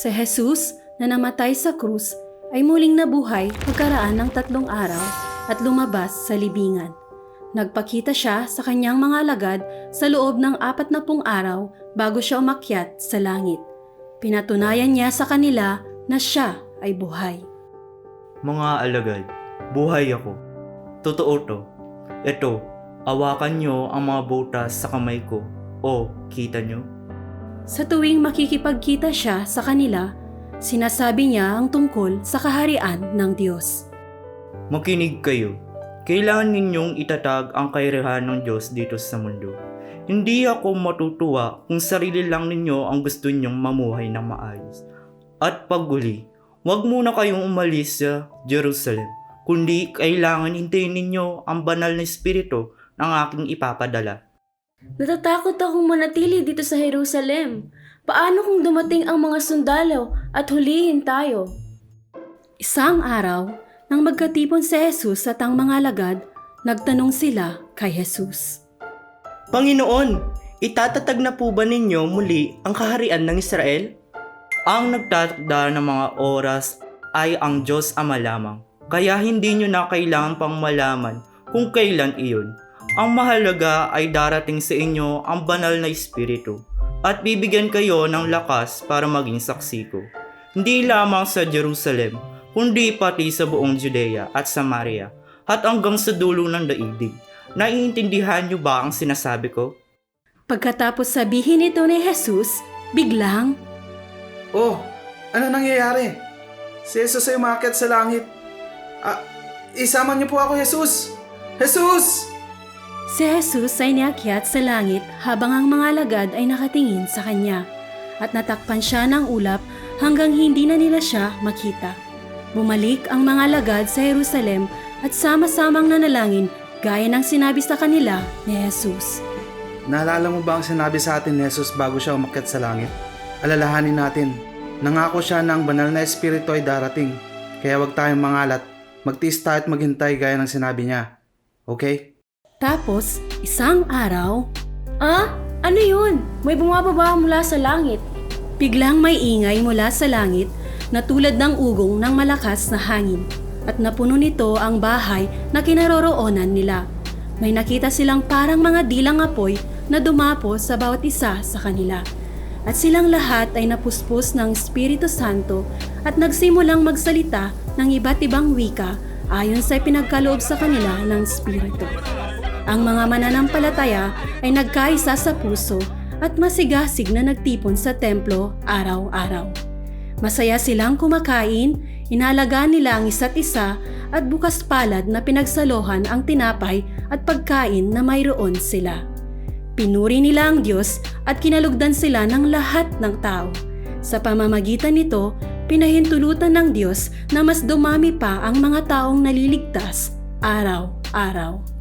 Si Jesus na namatay sa krus ay muling nabuhay pagkaraan ng tatlong araw at lumabas sa libingan. Nagpakita siya sa kanyang mga alagad sa loob ng apat na pung araw bago siya umakyat sa langit. Pinatunayan niya sa kanila na siya ay buhay. Mga alagad, buhay ako. Totoo to. Ito, awakan nyo ang mga butas sa kamay ko. O, kita nyo? Sa tuwing makikipagkita siya sa kanila, sinasabi niya ang tungkol sa kaharian ng Diyos. Makinig kayo. Kailangan ninyong itatag ang kairahan ng Diyos dito sa mundo. Hindi ako matutuwa kung sarili lang ninyo ang gusto ninyong mamuhay ng maayos. At paguli, huwag muna kayong umalis sa Jerusalem, kundi kailangan hintayin ninyo ang banal na espiritu ng aking ipapadala. Natatakot akong manatili dito sa Jerusalem. Paano kung dumating ang mga sundalo at hulihin tayo? Isang araw, nang magkatipon si Jesus at ang mga alagad, nagtanong sila kay Jesus. Panginoon, itatatag na po ba ninyo muli ang kaharian ng Israel? Ang nagtatakda ng mga oras ay ang Diyos Ama lamang. Kaya hindi nyo na kailangan pang malaman kung kailan iyon. Ang mahalaga ay darating sa inyo ang banal na Espiritu at bibigyan kayo ng lakas para maging saksi ko. Hindi lamang sa Jerusalem, kundi pati sa buong Judea at Samaria at hanggang sa dulo ng daigdig. Naiintindihan niyo ba ang sinasabi ko? Pagkatapos sabihin ito ni Jesus, biglang Oh, ano nangyayari? Si Jesus ay umakyat sa langit. Ah, isama niyo po ako, Jesus! Jesus! Si Jesus ay niakyat sa langit habang ang mga alagad ay nakatingin sa kanya at natakpan siya ng ulap hanggang hindi na nila siya makita. Bumalik ang mga alagad sa Jerusalem at sama-samang nanalangin gaya ng sinabi sa kanila ni Jesus. Naalala mo ba ang sinabi sa atin ni Jesus bago siya umakyat sa langit? Alalahanin natin, nangako siya na ang banal na espiritu ay darating. Kaya wag tayong mangalat, magtiis tayo at maghintay gaya ng sinabi niya. Okay? Tapos, isang araw, Ah? Ano yun? May bumababa mula sa langit. biglang may ingay mula sa langit na tulad ng ugong ng malakas na hangin at napuno nito ang bahay na kinaroroonan nila. May nakita silang parang mga dilang apoy na dumapo sa bawat isa sa kanila. At silang lahat ay napuspos ng Espiritu Santo at nagsimulang magsalita ng iba't ibang wika ayon sa pinagkaloob sa kanila ng Espiritu. Ang mga mananampalataya ay nagkaisa sa puso at masigasig na nagtipon sa templo araw-araw. Masaya silang kumakain, inalagaan nila ang isa't isa at bukas palad na pinagsalohan ang tinapay at pagkain na mayroon sila. Pinuri nila ang Diyos at kinalugdan sila ng lahat ng tao. Sa pamamagitan nito, pinahintulutan ng Diyos na mas dumami pa ang mga taong naliligtas araw-araw.